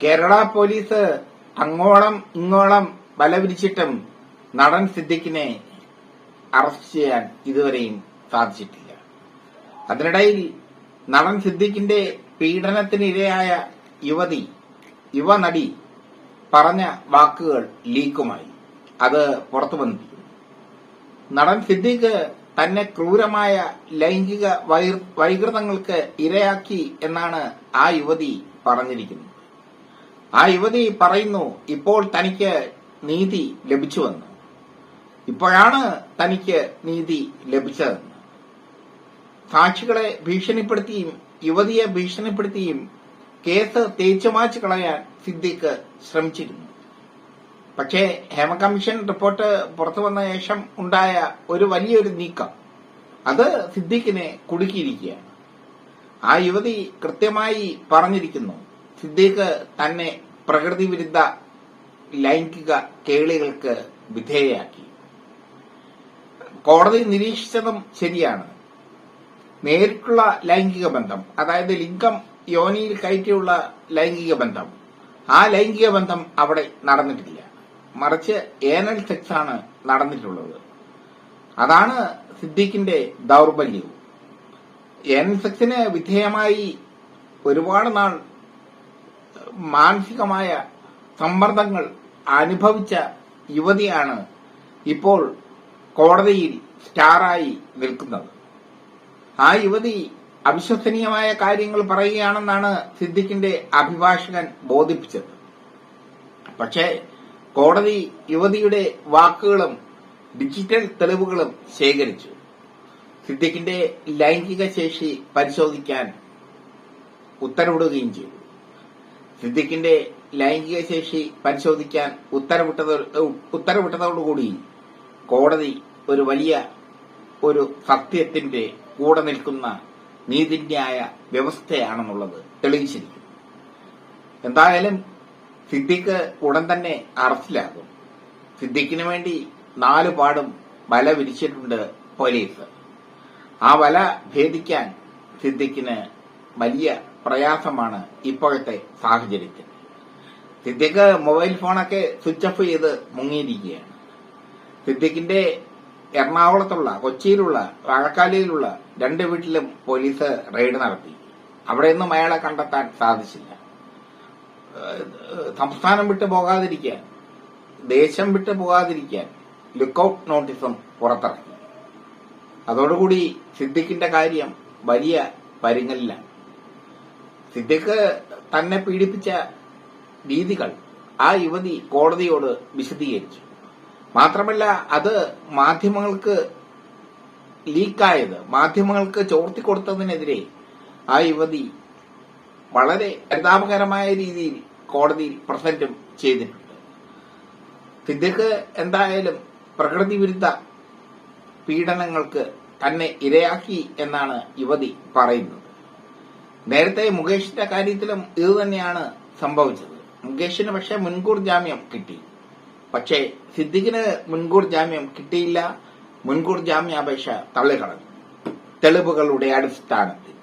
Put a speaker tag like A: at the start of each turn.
A: Kerala police അങ്ങോളം ഇങ്ങോളം ബലവിരിച്ചിട്ടും നടൻ സിദ്ദിഖിനെ അറസ്റ്റ് ചെയ്യാൻ ഇതുവരെയും സാധിച്ചിട്ടില്ല. അതിനിടയിൽ നടൻ സിദ്ദിഖിന്റെ പീഡനത്തിനിരയായ യുവതി യുവ നടി പറഞ്ഞ വാക്കുകൾ ലീക്കുമായി. അത് പുറത്തു നടൻ സിദ്ദിഖ് തന്നെ ക്രൂരമായ ലൈംഗിക വൈകൃതങ്ങൾക്ക് ഇരയാക്കി എന്നാണ് ആ യുവതി പറഞ്ഞിരിക്കുന്നത്. ആ യുവതി പറയുന്നു ഇപ്പോൾ തനിക്ക് നീതി ലഭിച്ചുവെന്ന് ഇപ്പോഴാണ് തനിക്ക് നീതി ലഭിച്ചതെന്ന്. സാക്ഷികളെ ഭീഷണിപ്പെടുത്തിയും യുവതിയെ ഭീഷണിപ്പെടുത്തിയും കേസ് തേച്ചുമാച്ച് കളയാൻ സിദ്ദിഖ് ശ്രമിച്ചിരുന്നു. പക്ഷേ ഹേമ കമ്മീഷൻ റിപ്പോർട്ട് പുറത്തു വന്ന ശേഷം ഉണ്ടായ ഒരു വലിയൊരു നീക്കം. അത് സിദ്ദിഖിനെ കുടുക്കിയിരിക്കുകയാണ്. ആ യുവതി കൃത്യമായി പറഞ്ഞിരിക്കുന്നു സിദ്ദിഖ് തന്നെ പ്രകൃതി വിരുദ്ധ ലൈംഗിക കേളികൾക്ക് വിധേയയാക്കി. കോടതി നിരീക്ഷിച്ചതും ശരിയാണ്. നേരിട്ടുള്ള ലൈംഗിക ബന്ധം അതായത് ലിംഗം യോനിയിൽ കയറ്റിയുള്ള ലൈംഗിക ബന്ധം ആ ലൈംഗിക ബന്ധം അവിടെ നടന്നിട്ടില്ല. മറിച്ച് ഏനൽ സെക്സ് ആണ് നടന്നിട്ടുള്ളത്. അതാണ് സിദ്ദീഖിന്റെ ദൗർബല്യവും. ഏനൽ സെക്സിന് വിധേയമായി ഒരുപാട് നാൾ മാനസികമായ സമ്മർദ്ദങ്ങൾ അനുഭവിച്ച യുവതിയാണ് ഇപ്പോൾ കോടതിയിൽ സ്റ്റാറായി നിൽക്കുന്നത്. ആ യുവതി അവിശ്വസനീയമായ കാര്യങ്ങൾ പറയുകയാണെന്നാണ് സിദ്ദിഖിന്റെ അഭിഭാഷകൻ ബോധിപ്പിച്ചത്. പക്ഷേ കോടതി യുവതിയുടെ വാക്കുകളും ഡിജിറ്റൽ തെളിവുകളും ശേഖരിച്ചു. സിദ്ദിഖിന്റെ ലൈംഗിക ശേഷി പരിശോധിക്കാൻ ഉത്തരവിടുകയും ചെയ്തു. സിദ്ദിഖിന്റെ ലൈംഗിക ശേഷി പരിശോധിക്കാൻ ഉത്തരവിട്ടത് ഉത്തരവിട്ടതോടുകൂടി കോടതി ഒരു വലിയ ഒരു സത്യത്തിന്റെ കൂടെ നിൽക്കുന്ന നീതിന്യായ വ്യവസ്ഥയാണെന്നുള്ളത് തെളിയിച്ചിരിക്കും എന്തായാലും സിദ്ദിഖ് ഉടൻ തന്നെ അറസ്റ്റിലാകും. സിദ്ദിഖിന് വേണ്ടി നാലു പാടും വല വിരിച്ചിട്ടുണ്ട് പോലീസ്. ആ വല ഭേദിക്കാൻ സിദ്ദിഖിന് വലിയ പ്രയാസമാണ് ഇപ്പോഴത്തെ സാഹചര്യത്തിൽ. സിദ്ദിഖ് മൊബൈൽ ഫോണൊക്കെ സ്വിച്ച് ഓഫ് ചെയ്ത് മുങ്ങിയിരിക്കുകയാണ്. സിദ്ദിഖിന്റെ എറണാകുളത്തുള്ള കൊച്ചിയിലുള്ള വാഴക്കാലിയിലുള്ള രണ്ട് വീട്ടിലും പോലീസ് റെയ്ഡ് നടത്തി. അവിടെയൊന്നും അയാളെ കണ്ടെത്താൻ സാധിച്ചില്ല. സംസ്ഥാനം വിട്ടു പോകാതിരിക്കാൻ ദേശം വിട്ട് പോകാതിരിക്കാൻ ലുക്കൌട്ട് നോട്ടീസും പുറത്തിറക്കി. അതോടുകൂടി സിദ്ദിഖിന്റെ കാര്യം വലിയ പരിങ്ങലിലാണ് സിദ്ദിഖ് തന്നെ പീഡിപ്പിച്ച രീതികൾ ആ യുവതി കോടതിയോട് വിശദീകരിച്ചു. മാത്രമല്ല അത് മാധ്യമങ്ങൾക്ക് ലീക്കായത് മാധ്യമങ്ങൾക്ക് ചോർത്തി കൊടുത്തതിനെതിരെ ആ യുവതി വളരെ പരിതാപകരമായ രീതിയിൽ കോടതിയിൽ പ്രസന്റും ചെയ്തിട്ടുണ്ട്. സിദ്ദിഖ് എന്തായാലും പ്രകൃതി വിരുദ്ധ പീഡനങ്ങൾക്ക് തന്നെ ഇരയാക്കി എന്നാണ് യുവതി പറയുന്നത്. നേരത്തെ മുകേഷിന്റെ കാര്യത്തിലും ഇത് തന്നെയാണ് സംഭവിച്ചത്. മുകേഷിന് പക്ഷെ മുൻകൂർ ജാമ്യം കിട്ടി. പക്ഷേ സിദ്ദിഖിന് മുൻകൂർ ജാമ്യം കിട്ടിയില്ല. മുൻകൂർ ജാമ്യാപേക്ഷ തള്ളിക്കളഞ്ഞു. തെളിവുകളുടെ അടിസ്ഥാനത്തിൽ.